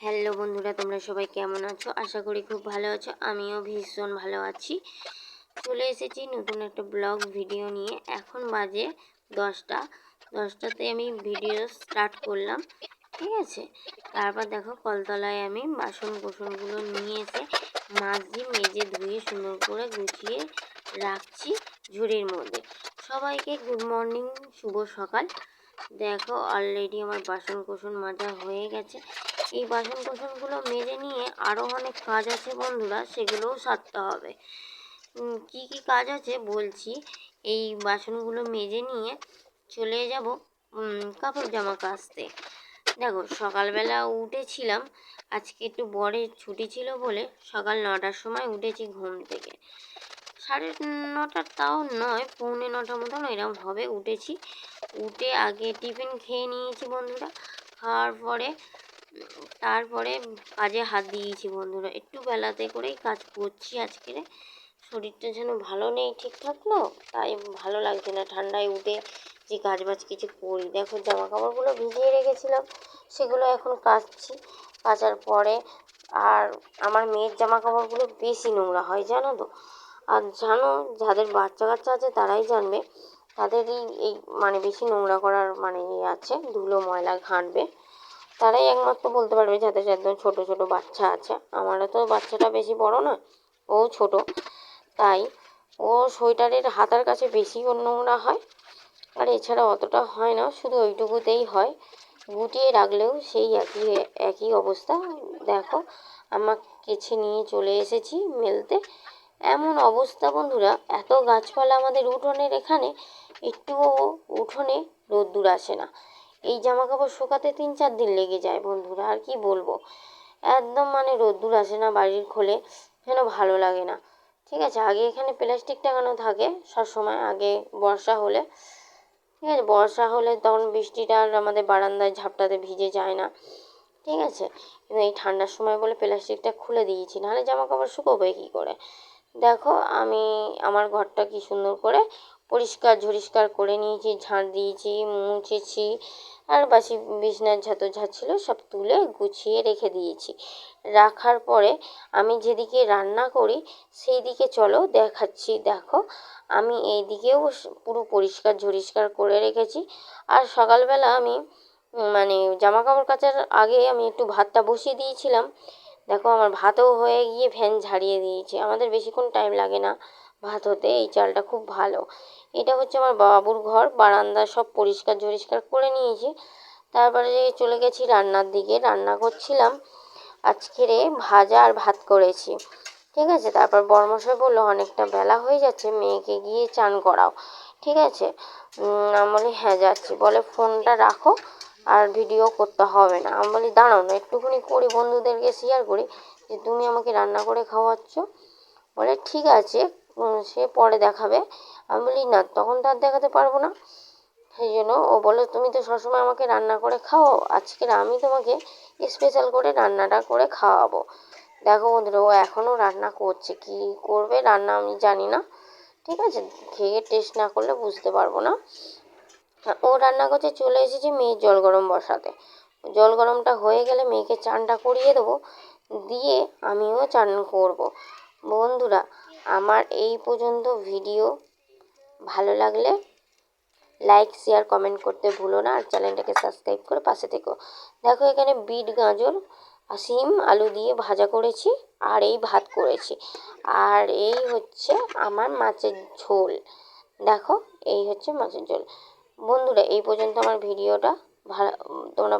Hello বন্ধুরা, তোমরা সবাই কেমন আছো? আশা করি খুব ভালো আছো। আমিও ভীষণ ভালো আছি। চলে এসেছি নতুন একটা ব্লগ ভিডিও নিয়ে। এখন বাজে দশটা। দশটাতে আমি ভিডিও স্টার্ট করলাম, ঠিক আছে? তারপর দেখো, কলতলায় আমি বাসন কোসনগুলো নিয়ে এসে মাঝি মেজে, ধুয়ে, সুন্দর করে গুছিয়ে রাখছি ঝুড়ির মধ্যে। সবাইকে গুড মর্নিং, শুভ সকাল। দেখো অলরেডি আমার বাসন কোসন মাজা হয়ে গেছে। এই বাসন কোসনগুলো মেজে নিয়ে আরও অনেক কাজ আছে বন্ধুরা, সেগুলোও সারতে হবে। কি কি কাজ আছে বলছি। এই বাসনগুলো মেজে নিয়ে চলে যাব কাপড় জামা কাচতে। দেখো, সকালবেলা উঠেছিলাম, আজকে একটু বরের ছুটি ছিল বলে সকাল নটার সময় উঠেছি ঘুম থেকে। সাড়ে নটার তাও নয়, পৌনে নটার মতন এরকম হবে উঠেছি। উঠে আগে টিফিন খেয়ে নিয়েছি বন্ধুরা, খাওয়ার পরে তারপরে কাজে হাত দিয়েছি বন্ধুরা। একটু বেলাতে করেই কাজ করছি আজকে শরীরটা যেন ভালো নেই ঠিকঠাক না তাই ভালো লাগছে না। ঠান্ডায় উঠে যে কাজ বাজ কিছু করি। দেখো জামা কাপড়গুলো ভিজিয়ে রেখেছিলাম, সেগুলো এখন কাচছি। কাচার পরে আর আমার মেয়ের জামা কাপড়গুলো বেশি নোংরা হয়, জানো তো। আর জানো, যাদের বাচ্চা কাচ্চা আছে তারাই জানবে, তাদেরই এই মানে বেশি নোংরা করার মানে ইয়ে আছে, ধুলো, ময়লা ঘাঁটবে। তারাই একমাত্র বলতে পারবে যাদের একদম ছোট ছোট বাচ্চা আছে। আমারও তো বাচ্চাটা বেশি বড় না, ও ছোট। তাই ও সোয়েটারের হাতার কাছে বেশি নোংরা হয়। আর এছাড়া অতটা হয় না, শুধু ওইটুকুতেই হয়। গুটিয়ে রাখলেও সেই একই একই অবস্থা। দেখো, আমার কেছে নিয়ে চলে এসেছি মেলতে। এমন অবস্থা বন্ধুরা, এত গাছপালা আমাদের উঠোনের এখানে, একটুও উঠোনে রোদ্দুর আসে না। এই জামা কাপড় শুকাতে তিন চার দিন লেগে যায় বন্ধুরা, আর কি বলব? একদম মানে রোদ্দুর আসে না বাড়ির খোলে, যেন ভালো লাগে না। ঠিক আছে, আগে এখানে প্লাস্টিক টাঙানো থাকে সবসময় আগে বর্ষা হলে। ঠিক আছে, বর্ষা হলে তখন বৃষ্টিটা আর আমাদের বারান্দায় ঝাপটাতে ভিজে যায় না। ঠিক আছে, কিন্তু এই ঠান্ডার সময় বলে প্লাস্টিকটা খুলে দিয়েছি, নাহলে জামা কাপড় শুকোবে কী করে? দেখো, আমি, আমার ঘরটা কি সুন্দর করে পরিষ্কার ঝরিষ্কার করে নিয়েছি ঝাঁট দিয়েছি, মুছেছি, আর বাসি বিছনার ঝাঁতো ঝাঁট ছিল সব তুলে গুছিয়ে রেখে দিয়েছি। রাখার পরে আমি যেদিকে রান্না করি সেই দিকে চলো দেখাচ্ছি। দেখো, আমি এই দিকেও পুরো পরিষ্কার ঝরিষ্কার করে রেখেছি। আর সকালবেলা আমি মানে জামা কাপড় কাচার আগে আমি একটু ভাতটা বসিয়ে দিয়েছিলাম। দেখো, আমার ভাতও হয়ে গিয়ে ফ্যান ঝাড়িয়ে দিয়েছে। আমাদের বেশিক্ষণ টাইম লাগে না ভাত হতে, এই চালটা খুব ভালো। এটা হচ্ছে আমার বাবুর ঘর, বারান্দা সব পরিষ্কার ঝরিষ্কার করে নিয়েছি। তারপরে চলে গেছি রান্নার দিকে, রান্না করছিলাম। আজকের ভাজা আর ভাত করেছি। ঠিক আছে? তারপর বর্মশাই বলল, অনেকটা বেলা হয়ে যাচ্ছে, মেয়েকে গিয়ে চান করাও। ঠিক আছে? আমি বলি হ্যাঁ যাচ্ছি। বলে, ফোনটা রাখো আর ভিডিও করতে হবে না। আমি বলি, দাঁড়াও না, একটুখানি করি, বন্ধুদেরকে শেয়ার করি যে, তুমি আমাকে রান্না করে খাওয়াচ্ছ? বলে, ঠিক আছে। সে পরে দেখাবে। আমি বলি, না, তখন তো আর দেখাতে পারব না। সেই জন্য ও বলে তুমি তো সবসময় আমাকে রান্না করে খাও আজকে আমি তোমাকে স্পেশাল করে রান্নাটা করে খাওয়াবো। দেখো বন্ধুরা, ও এখনও রান্না করছে। কি করবে রান্না আমি জানি না। ঠিক আছে, খেয়ে টেস্ট না করলে বুঝতে পারব না। ও রান্না করছে, চলে এসেছি মেয়ের জল গরম বসাতে। জল গরমটা হয়ে গেলে মেয়েকে চানটা করিয়ে দেবো। দিয়ে আমিও চান করব। বন্ধুরা, আমার এই পর্যন্ত ভিডিও ভালো লাগলে লাইক শেয়ার কমেন্ট করতে ভুলো না। আর চ্যানেলটাকে সাবস্ক্রাইব করে পাশে থেকো। দেখো, এখানে বিট, গাজর সিম আলু দিয়ে ভাজা করেছি আর এই ভাত করেছি। আর এই হচ্ছে আমার মাছের ঝোল। দেখো, এই হচ্ছে মাছের ঝোল। বন্ধুরা, এই পর্যন্ত আমার ভিডিওটা। ভালো তোমরা